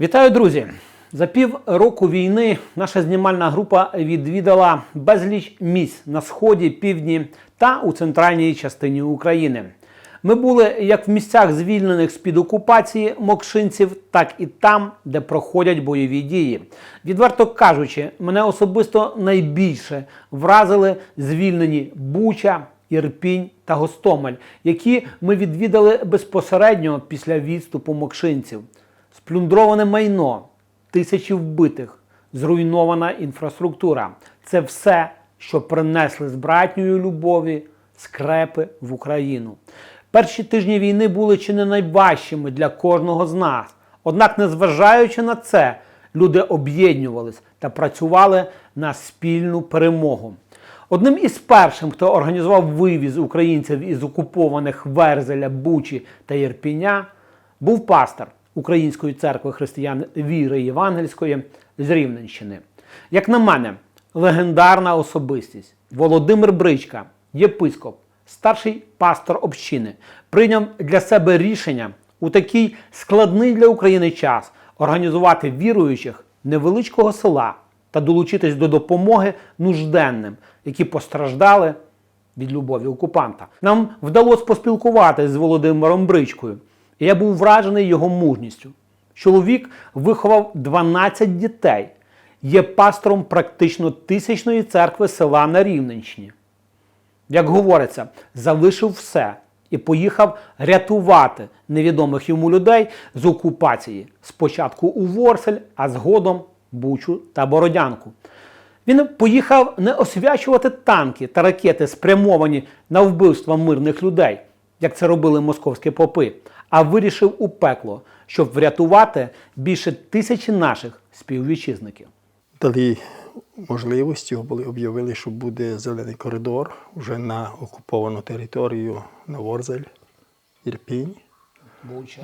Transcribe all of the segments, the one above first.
Вітаю, друзі! За пів року війни наша знімальна група відвідала безліч місць на сході, півдні та у центральній частині України. Ми були як в місцях звільнених з під окупації мокшинців, так і там, де проходять бойові дії. Відверто кажучи, мене особисто найбільше вразили звільнені Буча, Ірпінь та Гостомель, які ми відвідали безпосередньо після відступу мокшинців. Сплюндроване майно, тисячі вбитих, зруйнована інфраструктура це все, що принесли з братньої любові скрепи в Україну. Перші тижні війни були чи не найважчими для кожного з нас. Однак, незважаючи на це, люди об'єднувались та працювали на спільну перемогу. Одним із першим, хто організував вивіз українців із окупованих Верзеля, Бучі та Єрпіня, був пастор Української церкви християн віри Євангельської з Рівненщини. Як на мене, легендарна особистість Володимир Бричка, єпископ, старший пастор общини, прийняв для себе рішення у такий складний для України час організувати віруючих невеличкого села та долучитись до допомоги нужденним, які постраждали від любові окупанта. Нам вдалося поспілкуватися з Володимиром Бричкою. Я був вражений його мужністю. Чоловік виховав 12 дітей, є пастором практично тисячної церкви села на Рівненщині. Як говориться, залишив все і поїхав рятувати невідомих йому людей з окупації. Спочатку у Ворсель, а згодом Бучу та Бородянку. Він поїхав не освячувати танки та ракети, спрямовані на вбивство мирних людей, як це робили московські попи, а вирішив у пекло, щоб врятувати більше тисячі наших співвітчизників. дали можливості, об'явили, що буде зелений коридор вже на окуповану територію на Ворзель, Ірпінь.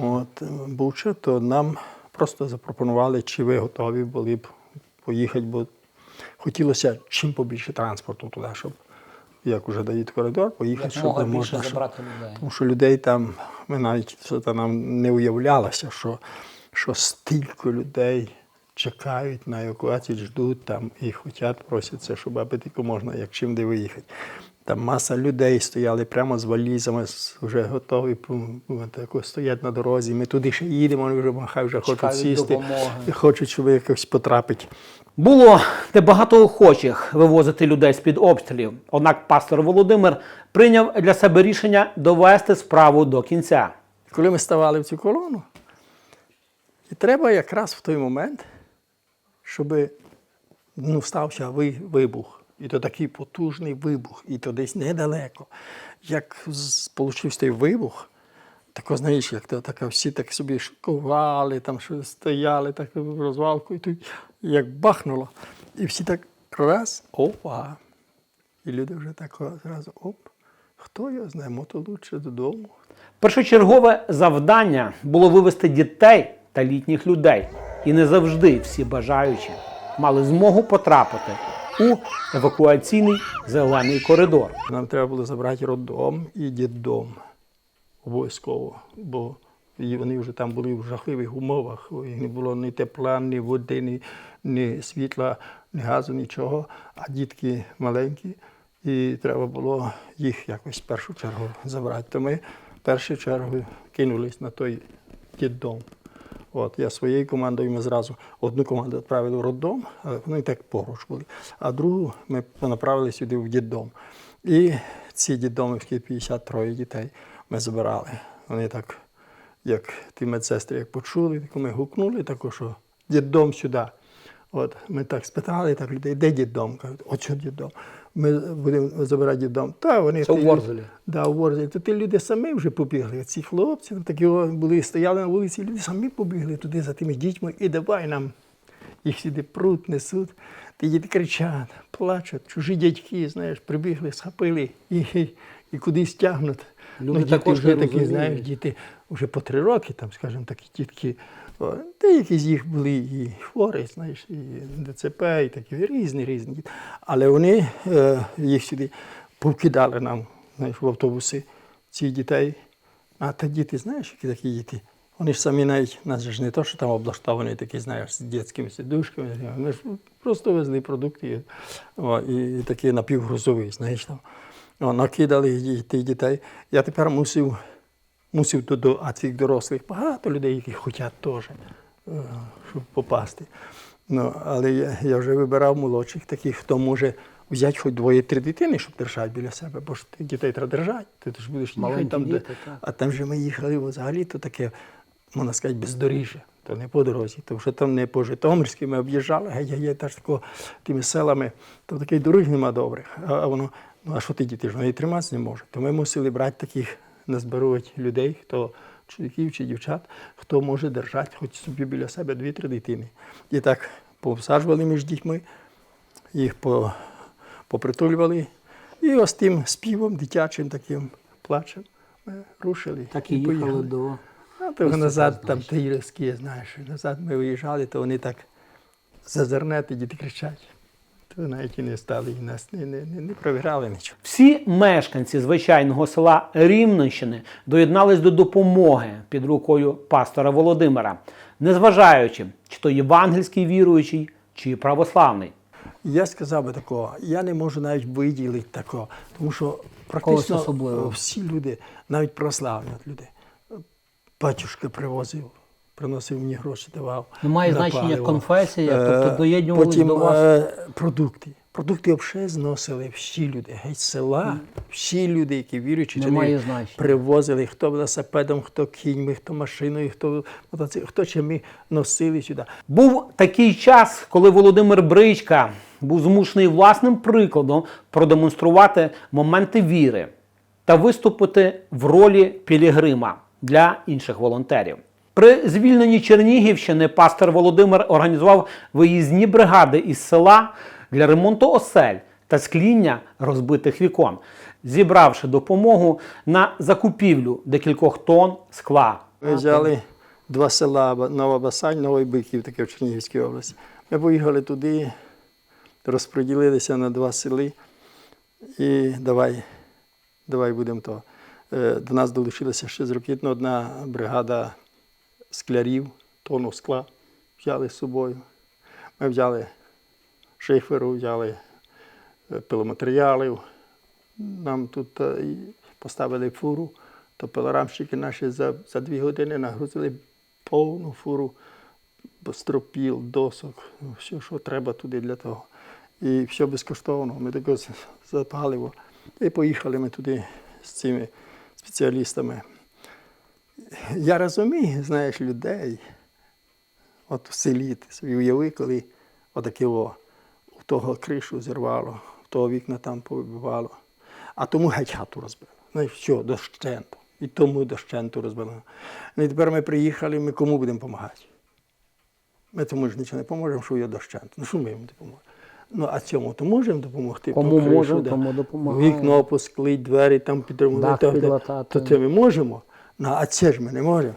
От, е, Буча, то нам просто запропонували, чи ви готові були б поїхати, бо хотілося чим побільше транспорту туди, щоб, як вже дають коридор, поїхати, щоб не можна. щоб- людей. тому що людей там, ми навіть це нам не уявлялося, що, що стільки людей чекають на евакуацію, ждуть там і хочуть, просяться, щоб аби тільки можна, як чим де виїхати. Там маса людей стояли прямо з валізами, вже готові тако стоять на дорозі. Ми туди ще їдемо, вони вже махай, вже хочуть сісти допомоги. хочуть, щоб якось потрапити. Було де багато охочих вивозити людей з-під обстрілів. Однак пастор Володимир прийняв для себе рішення довести справу до кінця. Коли ми ставали в цю колону, і треба якраз в той момент, щоб ну, стався вибух. І то такий потужний вибух, і то десь недалеко. Як з- получився той вибух, тако, знаєш, як то така всі так собі шокували, там що стояли так розвалку, і тут як бахнуло. І всі так раз, опа. І люди вже так зразу оп. Хто його знає, мото лучше додому. Першочергове завдання було вивести дітей та літніх людей. І не завжди всі бажаючі мали змогу потрапити у евакуаційний зелений коридор. Нам треба було забрати роддом і діддом обов'язково, бо вони вже там були в жахливих умовах. Не було ні тепла, ні води, ні, ні світла, ні газу, нічого. А дітки маленькі, і треба було їх якось в першу чергу забрати. То ми в першу чергу кинулись на той діддом. От, я своєю командою ми зразу одну команду відправили в роддом, вони так поруч були, а другу ми направили сюди в діддом. І ці діддомівські 53 дітей ми забирали. Вони так, як ті медсестри, як почули, так ми гукнули, тако, що діддом сюди. От ми так спитали так людей, де діддом? Кажуть, от що діддом? Ми будемо забирати діддом. Та вони Це у Ворзелі? Да, у Ворзелі. То ті люди самі вже побігли. Ці хлопці там такі були, стояли на вулиці, люди самі побігли туди за тими дітьми і давай нам. Їх сюди прут, несуть. Ті діти кричать, плачуть, чужі дядьки, знаєш, прибігли, схопили і, і, і кудись тягнуть. Люди ну, діти також вже такі, знаєш, діти вже по три роки, там, скажімо, такі дітки. Та якісь їх були і хворі, знаєш, і ДЦП, і такі різні, різні. Але вони е, їх сюди повкидали нам знаєш, в автобуси ці дітей. А та діти, знаєш, які такі діти? Вони ж самі навіть, нас ж не то, що там облаштовані такі, знаєш, з дитячими сидушками. Вони ж просто везли продукти о, і, такі напівгрузові, знаєш там. О, накидали тих дітей. Я тепер мусив, мусив туди, а цих дорослих багато людей, які хочуть теж, е, щоб попасти. Ну, але я, я вже вибирав молодших таких, хто може взяти хоч двоє-три дитини, щоб держати біля себе, бо ж тих дітей треба держати. Ти, ти ж будеш їхати там, де- а там же ми їхали взагалі, то таке, можна сказати, бездоріжжя. То не по дорозі, тому що там не по Житомирській ми об'їжджали, геть-геть, теж тако, тими селами, то таких доріг нема добрих. А, а воно, ну а що ти діти ж вони і триматися не можуть. То ми мусили брати таких, назбирувати людей, хто чоловіків чи дівчат, хто може держати хоч собі біля себе дві-три дитини. І так повсаджували між дітьми, їх попритулювали. І ось тим співом дитячим таким плачем ми рушили. Так і їхали поїхали. до. А то назад там ті різкі, знаєш, назад ми виїжджали, то вони так зазирнети, діти кричать. То навіть і не стали, і нас не, не, не, не провіряли нічого. Всі мешканці звичайного села Рівненщини доєднались до допомоги під рукою пастора Володимира, незважаючи, чи то євангельський віруючий, чи православний. Я сказав би такого, я не можу навіть виділити такого, тому що практично особливого. всі люди, навіть православні люди, батюшка привозив, приносив мені гроші, давав. Немає на значення паливо. конфесія, Е, тобто доєднувались Потім до вас. е, продукти. Продукти взагалі зносили всі люди, геть села, всі люди, які віруючі, Немає значення. привозили, хто велосипедом, хто кіньми, хто машиною, хто мотоцик- хто чим носили сюди. Був такий час, коли Володимир Бричка був змушений власним прикладом продемонструвати моменти віри та виступити в ролі пілігрима для інших волонтерів. При звільненні Чернігівщини пастор Володимир організував виїзні бригади із села для ремонту осель та скління розбитих вікон, зібравши допомогу на закупівлю декількох тонн скла. Ми взяли два села Нова Басань, Новий Биків, таке в Чернігівській області. Ми поїхали туди, розподілилися на два сели і давай, давай будемо то. Е, До нас долучилася ще з одна бригада склярів, тонну скла взяли з собою. Ми взяли шиферу, взяли е, пиломатеріалів. Нам тут е, поставили фуру, то пилорамщики наші за, за дві години нагрузили повну фуру стропіл, досок, все, що треба туди для того. І все безкоштовно. Ми таке з- І поїхали ми туди з цими спеціалістами. Я розумію, знаєш, людей. От в селі ти собі уяви, коли отаке о, у того кришу зірвало, у того вікна там повибивало, а тому геть хату розбило. Ну і все, дощенту. І тому дощенту розбило. Ну і тепер ми приїхали, ми кому будемо допомагати? Ми тому ж нічого не поможемо, що є дощенту. Ну що ми йому допоможемо? Ну, а цьому то можемо допомогти? Кому можемо, тому допомагаємо. Вікно посклить, двері там підтримувати. То, то це ми можемо. Ну, а це ж ми не можемо.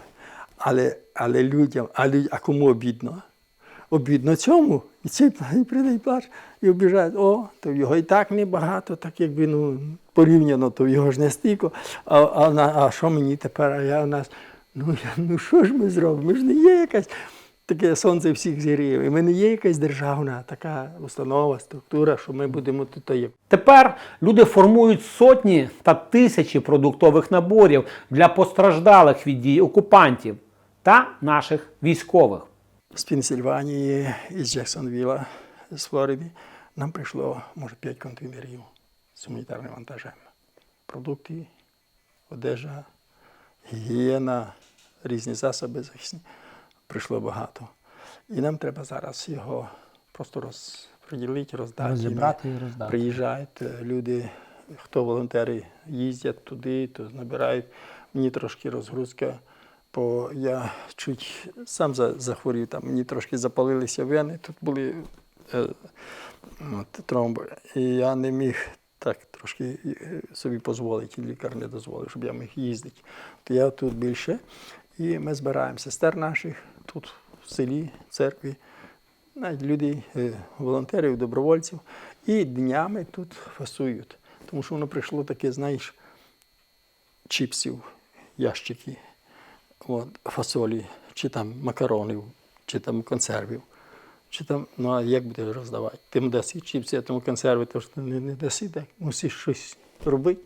Але, але людям, а, люд, а кому обідно? Обідно цьому. І цей прийде і плач, і обіжає, о, то його і так небагато, так якби ну, порівняно, то його ж не стільки. А, а, а що мені тепер? А я у нас, ну, я, ну що ж ми зробимо? Ми ж не є якась таке сонце всіх зірів. І ми не є якась державна така установа, структура, що ми будемо тут Тепер люди формують сотні та тисячі продуктових наборів для постраждалих від дій окупантів та наших військових. з Пенсильванії, із Джексонвіла, з Флориди, нам прийшло, може, 5 контейнерів з гуманітарним вантажем. Продукти, одежа, гігієна, різні засоби захисні. Прийшло багато. І нам треба зараз його просто розподілити, роздати. Розібрати і роздати. Приїжджають люди, хто волонтери їздять туди, то набирають. Мені трошки розгрузка, бо я чуть сам захворів, там мені трошки запалилися вени, тут були е, от, тромби. І я не міг так трошки е, собі дозволити, лікар не дозволив, щоб я міг їздити. То я тут більше. І ми збираємо сестер наших тут в селі, в церкві навіть людей, е, волонтерів, добровольців, і днями тут фасують. Тому що воно прийшло таке, знаєш, чіпсів, ящики. от, фасолі, чи там макаронів, чи там консервів. Чи там, ну а як будеш роздавати? Тим даси чіпси, а тому консерви, то ж не, не даси, так мусиш щось робити.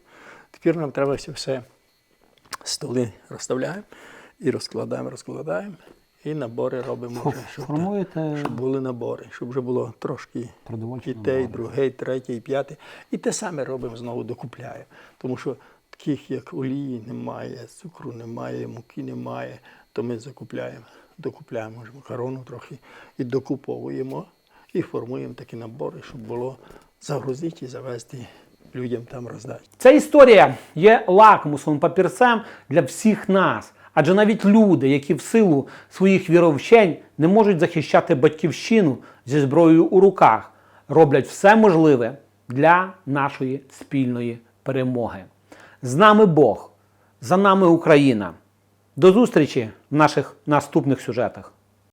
Тепер нам треба все, все столи розставляємо і розкладаємо, розкладаємо. І набори робимо вже, щоб, Формуєте щоб були набори, щоб вже було трошки і те, і друге, і третє, і п'яте. І те саме робимо знову докупляємо. Тому що таких, як олії немає, цукру немає, муки немає, то ми закупляємо, докупляємо ж макарону трохи і докуповуємо, і формуємо такі набори, щоб було загрузити і завести людям там роздати. Ця історія є лакмусовим папірцем для всіх нас. Адже навіть люди, які в силу своїх віровчень не можуть захищати батьківщину зі зброєю у руках, роблять все можливе для нашої спільної перемоги. З нами Бог, за нами Україна. До зустрічі в наших наступних сюжетах.